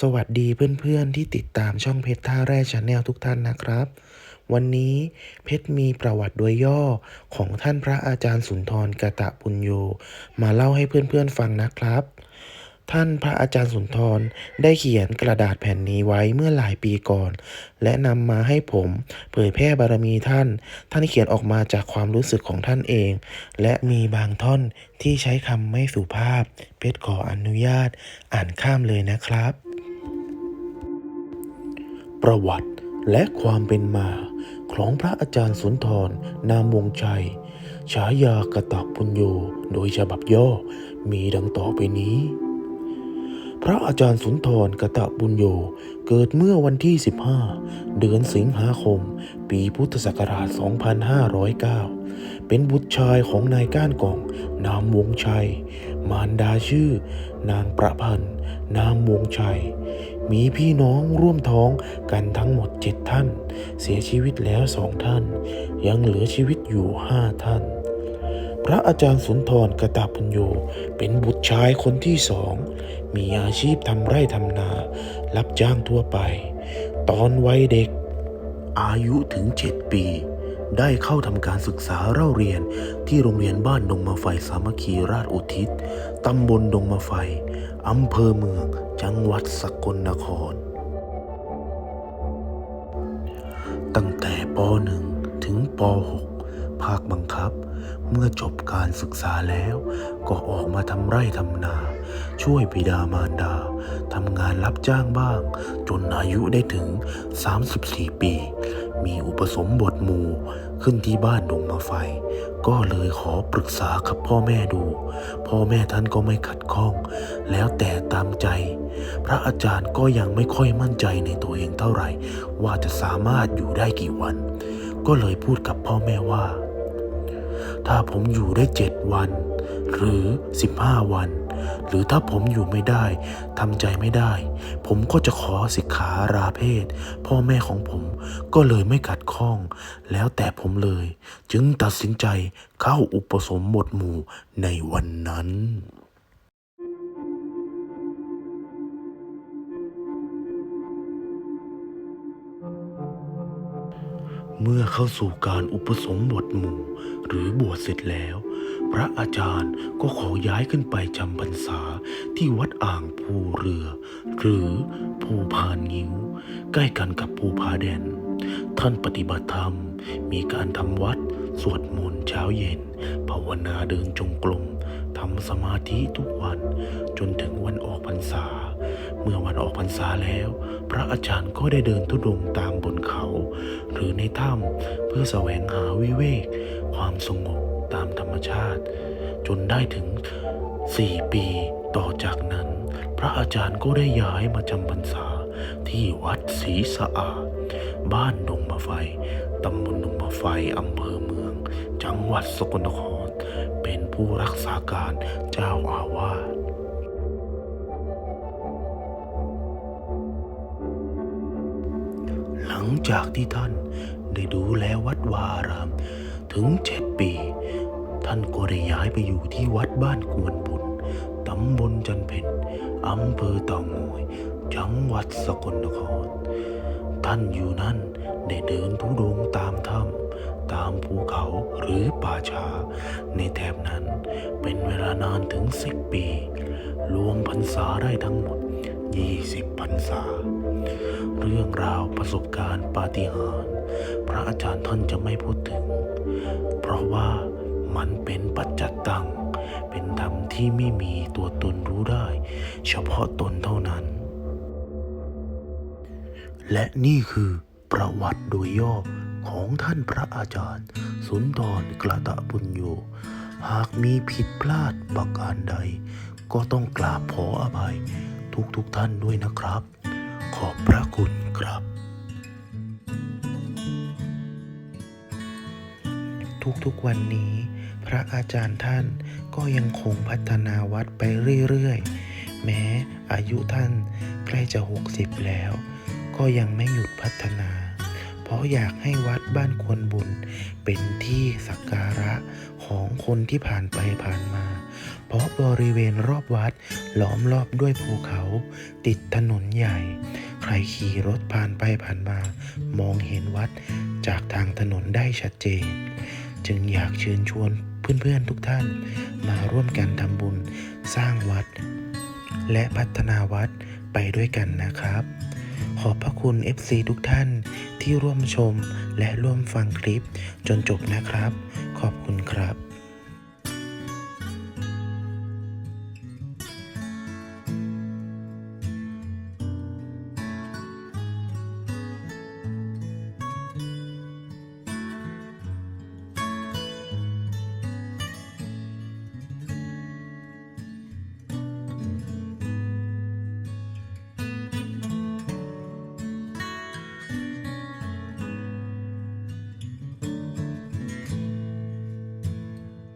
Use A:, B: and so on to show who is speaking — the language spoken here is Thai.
A: สวัสดีเพื่อนๆ ที่ติดตามช่องเพชรท่าแร่ชาแนลทุกท่านนะครับ วันนี้เพชรมีประวัติโดยย่อของท่านพระอาจารย์สุนทรกตะปุญโยมาเล่าให้เพื่อนๆฟังนะครับ ท่านพระอาจารย์สุนทรได้เขียนกระดาษแผ่นนี้ไว้เมื่อหลายปีก่อน และนำมาให้ผมเผยแพร่บารมีท่าน ท่านเขียนออกมาจากความรู้สึกของท่านเอง และมีบางท่อนที่ใช้คำไม่สุภาพ เพชรขออนุญาตอ่านข้ามเลยนะครับ ประวัติและความเป็นมาของพระอาจารย์สุนทรนามวงชัย ฉายากระตะปุญโยโดยฉบับย่อมีดังต่อไปนี้ พระอาจารย์สุนทรกระตะปุญโยเกิดเมื่อวันที่ 15 เดือนสิงหาคม ปีพุทธศักราช 2509 เป็นบุตรชายของนายก้านกอง นามวงชัย มารดาชื่อ นางประพันธ์ นามวงชัย มีพี่น้องร่วมท้องกันทั้งหมดเจ็ดท่าน เสียชีวิตแล้วสองท่าน ยังเหลือชีวิตอยู่ห้าท่าน พระอาจารย์สุนทรกตาปุญโยเป็นบุตรชายคนที่สอง มีอาชีพทำไร่ทำนา รับจ้างทั่วไป ตอนวัยเด็ก อายุถึงเจ็ดปี ได้เข้าทำการศึกษาเล่าเรียนที่โรงเรียนบ้านดงมาไฟสามัคคีราชอุทิศ ตำบลดงมาไฟ อำเภอเมือง จังหวัดสกลนคร ตั้งแต่ป .1 ถึงป .6 ภาคบังคับ เมื่อจบการศึกษาแล้ว ก็ออกมาทำไร่ทำนา ช่วยบิดามารดาทำงานรับจ้างบ้าง จนอายุได้ถึง 34 ปี มีอุปสมบทหมู่ขึ้นที่บ้านดงมาไฟ ก็เลยขอปรึกษากับพ่อแม่ดู พ่อแม่ท่านก็ไม่ขัดข้อง แล้วแต่ตามใจ พระอาจารย์ก็ยังไม่ค่อยมั่นใจในตัวเองเท่าไหร่ ว่าจะสามารถอยู่ได้กี่วัน ก็เลยพูดกับพ่อแม่ว่า ถ้าผมอยู่ได้เจ็ดวัน หรือสิบห้าวัน หรือถ้าผมอยู่ไม่ได้ทำใจไม่ได้ ผมก็จะขอสิกขาราเพศ พ่อแม่ของผมก็เลยไม่ขัดข้อง แล้วแต่ผมเลย จึงตัดสินใจเข้าอุปสมบทหมู่ในวันนั้นเมื่อเข้าสู่การอุปสมบทหมู่ หรือบวชเสร็จแล้ว ระอาจารย์ก็ขอย้ายขึ้นไปจำพรรษาที่วัดอ่างภูเรือ หรือภูพานงิ้ว ใกล้กันกับภูผาแดน ท่านปฏิบัติธรรมมีการทำวัด สวดมนต์เช้าเย็น ภาวนาเดินจงกรมทำสมาธิทุกวันจนถึงวันออกพรรษา เมื่อวันออกพรรษาแล้ว พระอาจารย์ก็ได้เดินทุดงค์ตามบนเขา หรือในถ้ำเพื่อแสวงหาวิเวก ความสงบ ตามธรรมชาติ จนได้ถึงสี่ปีต่อจากนั้น พระอาจารย์ก็ได้ย้ายมาจำพรรษาที่วัดศรีสะอาด บ้านดงมะไฟตำบลดงมะไฟอำเภอเมือง จังหวัดสกลนคร เป็นผู้รักษาการเจ้าอาวาสหลังจากที่ท่านได้ดูแลวัดวาอาราม ถึงเจ็ดปี ท่านก็ได้ย้ายไปอยู่ที่วัดบ้านกวนบุญตำบลจันเพ็ญอำเภอเต่างอย จังหวัดสกลนคร ท่านอยู่นั่นได้เดินทุดงตามถ้ำตามภูเขาหรือป่าชา ในแถบนั้นเป็นเวลานานถึงสิบปี รวมพรรษาได้ทั้งหมด 20พรรษา เรื่องราวประสบการณ์ปาฏิหาริย์พระอาจารย์ท่านจะไม่พูดถึง เพราะว่ามันเป็นปัจจัตตัง เป็นธรรมที่ไม่มีตัวตนรู้ได้ เฉพาะตนเท่านั้น และนี่คือประวัติโดยย่อของท่านพระอาจารย์ สุนทรกระตะบุญโย หากมีผิดพลาดประการใด ก็ต้องกราบขออภัย ทุกทุกท่านด้วยนะครับ ขอบพระคุณครับ ทุกๆวันนี้ พระอาจารย์ท่านก็ยังคงพัฒนาวัดไปเรื่อยๆ แม้อายุท่านใกล้จะ 60 แล้ว ก็ยังไม่หยุดพัฒนา เพราะอยากให้วัดบ้านควนบุญ เป็นที่สักการะของคนที่ผ่านไปผ่านมา เพราะบริเวณรอบวัดล้อมรอบด้วยภูเขา ติดถนนใหญ่ ใครขี่รถผ่านไปผ่านมา มองเห็นวัดจากทางถนนได้ชัดเจน จึงอยากเชิญชวนเพื่อนๆทุกท่านมาร่วมกันทำบุญสร้างวัด และพัฒนาวัดไปด้วยกันนะครับ ขอบพระคุณ FC ทุกท่านที่ร่วมชมและร่วมฟังคลิปจนจบนะครับ ขอบคุณครับ